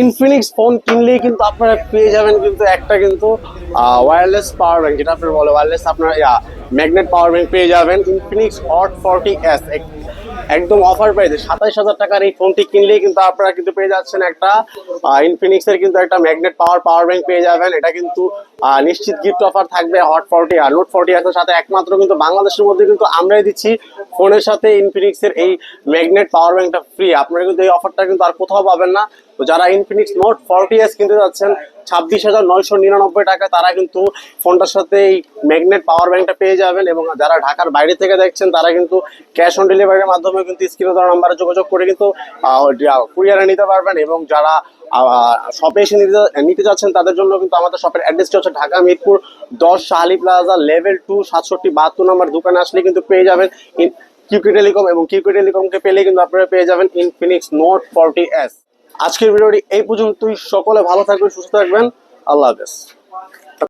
Infinix phone কিনলেই কিন্তু আপনারা পেয়ে যাবেন কিন্তু একটা কিন্তু ওয়্যারলেস পাওয়ার ব্যাংক যেটা আপনার বলে ওয়্যারলেস আপনার ম্যাগনেট পাওয়ার ব্যাংক পেয়ে যাবেন। ইনফিনিক্স হট ফর্টি এস একদম অফার প্রাইসে সাতাইশ হাজার টাকার এই ফোনটি কিনলেই কিন্তু আপনারা কিন্তু পেয়ে যাচ্ছেন একটা ইনফিনিক্স এর কিন্তু একটা ম্যাগনেট পাওয়ার পাওয়ার ব্যাংক পেয়ে যাবেন। এটা কিন্তু নিশ্চিত গিফট অফার থাকবে হট ফর্টি আর নোট ফর্টি এর সাথে। একমাত্র কিন্তু বাংলাদেশের মধ্যে কিন্তু আমরাই দিচ্ছি ফোনের সাথে ইনফিনিক্স এর এই ম্যাগনেট পাওয়ার ব্যাংকটা ফ্রি আপনারা কিন্তু এই অফারটা কিন্তু আর কোথাও পাবেন না। তো যারা ইনফিনিক্স নোট ফর্টি এস কিনতে যাচ্ছেন, ছাব্বিশ হাজার নয়শো নিরানব্বই টাকা তারা কিন্তু ফোনটার সাথে এই ম্যাগনেট পাওয়ার ব্যাংকটা পেয়ে যাবেন এবং যারা ঢাকার বাইরে থেকে দেখছেন, তারা কিন্তু ক্যাশ অন ডেলিভারির মাধ্যমে কিন্তু স্ক্রিনে দেওয়া নাম্বারে যোগাযোগ করে কিন্তু কুরিয়ারে নিতে পারবেন এবং যারা শপে এসে নিতে নিতে যাচ্ছেন, তাদের জন্য কিন্তু আমাদের শপের অ্যাড্রেসটি হচ্ছে ঢাকা মিরপুর দশ শাহালি প্লাজা লেভেল টু সাতষট্টি, বাহাত্তর নম্বর দোকানে আসলে কিন্তু পেয়ে যাবেন। কিউকি টেলিকম এবং কিউকি টেলিকমকে পেলে কিন্তু আপনারা পেয়ে যাবেন ইনফিনিক্স নোট ফর্টি এস আজকের ভিডিওটি এই পর্যন্তই। সকলে ভালো থাকবেন, সুস্থ থাকবেন। আল্লাহ হাফেজ।